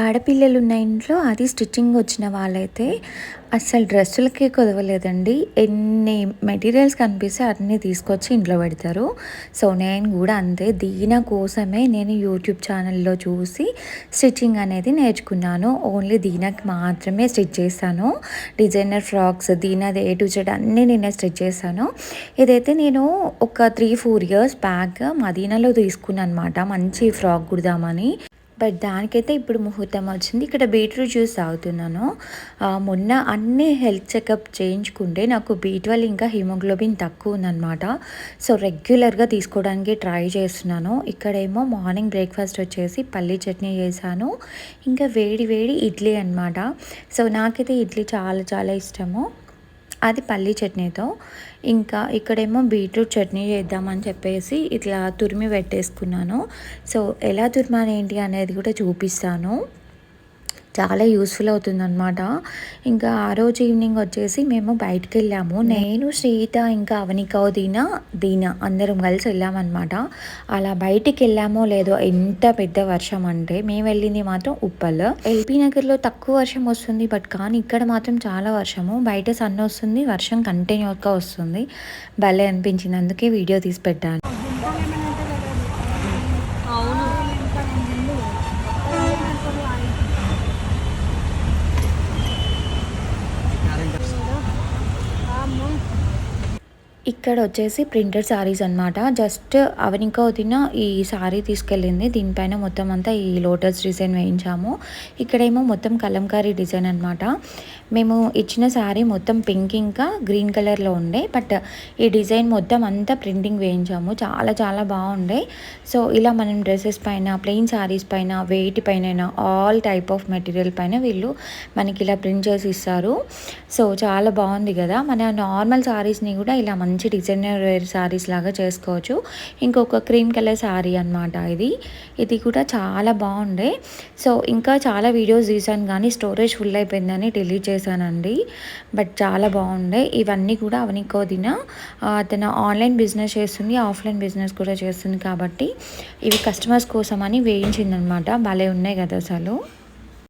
ఆడపిల్లలు ఉన్న ఇంట్లో అది స్టిచ్చింగ్ వచ్చిన వాళ్ళైతే అస్సలు డ్రెస్సులకే కుదవలేదండి. ఎన్ని మెటీరియల్స్ కనిపిస్తే అన్నీ తీసుకొచ్చి ఇంట్లో పెడతారు. సో నేను కూడా అంతే. దీన కోసమే నేను యూట్యూబ్ ఛానల్లో చూసి స్టిచ్చింగ్ అనేది నేర్చుకున్నాను. ఓన్లీ దీనికి మాత్రమే స్టిచ్ చేస్తాను డిజైనర్ ఫ్రాక్స్ దీనది ఏ టు జెడ్ అన్నీ నేనే స్టిచ్ చేస్తాను ఇదైతే నేను ఒక త్రీ ఫోర్ ఇయర్స్ బ్యాక్ మదీనాలో తీసుకున్నాను అనమాట మంచి ఫ్రాక్ కుడదామని. బట్ దానికైతే ఇప్పుడు ముహూర్తం వచ్చింది. ఇక్కడ బీట్రూట్ జ్యూస్ తాగుతున్నాను. మొన్న అన్ని హెల్త్ చెకప్ చేయించుకుంటే నాకు బీట్ ట్వెల్వ్ ఇంకా హిమోగ్లోబిన్ తక్కువ ఉందన్నమాట. సో రెగ్యులర్గా తీసుకోవడానికి ట్రై చేస్తున్నాను. ఇక్కడేమో మార్నింగ్ బ్రేక్ఫాస్ట్ వచ్చేసి పల్లీ చట్నీ చేశాను. ఇంకా వేడి వేడి ఇడ్లీ అనమాట సో నాకైతే ఇడ్లీ చాలా చాలా ఇష్టము. అది పల్లీ చట్నీతో. ఇంకా ఇక్కడేమో బీట్రూట్ చట్నీ చేద్దామని చెప్పేసి ఇట్లా తురిమి పెట్టేసుకున్నాను. సో ఎలా తురిమాను ఏంటి అనేది కూడా చూపిస్తాను. చాలా యూస్ఫుల్ అవుతుందన్నమాట. ఇంకా ఆ రోజు ఈవినింగ్ వచ్చేసి మేము బయటకు వెళ్ళాము నేను శ్రీత ఇంకా అవనిక దీన దీన అందరం కలిసి వెళ్ళామన్నమాట. అలా బయటికి వెళ్ళామో లేదో ఎంత పెద్ద వర్షం అంటే మేము వెళ్ళింది మాత్రం ఉప్పల్. ఎల్పీ నగర్లో తక్కువ వర్షం వస్తుంది బట్ కానీ ఇక్కడ మాత్రం చాలా వర్షము. బయట సన్ వస్తుంది వర్షం కంటిన్యూగా వస్తుంది. భలే అనిపించింది. అందుకే వీడియో తీసి పెట్టాను. ఇక్కడ వచ్చేసి ప్రింటెడ్ శారీస్ అనమాట జస్ట్ అవనిక వదిన ఈ శారీ తీసుకెళ్ళింది. దీనిపైన మొత్తం అంతా ఈ లోటస్ డిజైన్ వేయించాము. ఇక్కడేమో మొత్తం కలంకారీ డిజైన్ అనమాట మేము ఇచ్చిన శారీ మొత్తం పింక్ ఇంకా గ్రీన్ కలర్లో ఉండే. బట్ ఈ డిజైన్ మొత్తం అంతా ప్రింటింగ్ వేయించాము. చాలా చాలా బాగుండే. సో ఇలా మనం డ్రెస్సెస్ పైన ప్లెయిన్ శారీస్ పైన వెయిట్ పైన ఆల్ టైప్ ఆఫ్ మెటీరియల్ పైన వీళ్ళు మనకి ఇలా ప్రింట్ చేసి ఇస్తారు. సో చాలా బాగుంది కదా. మన నార్మల్ శారీస్ని కూడా ఇలా మంచి డిజైనర్ వేర్ శారీస్ లాగా చేసుకోవచ్చు. ఇంకొక క్రీమ్ కలర్ శారీ అనమాట ఇది. ఇది కూడా చాలా బాగుండే. సో ఇంకా చాలా వీడియోస్ తీసాను కానీ స్టోరేజ్ ఫుల్ అయిపోయిందని డిలీట్ చేశానండి. బట్ చాలా బాగుండే. ఇవన్నీ కూడా అవనికోదిన తన ఆన్లైన్ బిజినెస్ చేస్తుంది ఆఫ్లైన్ బిజినెస్ కూడా చేస్తుంది కాబట్టి ఇవి కస్టమర్స్ కోసం అని వేయించిందనమాట భలే ఉన్నాయి కదా అసలు.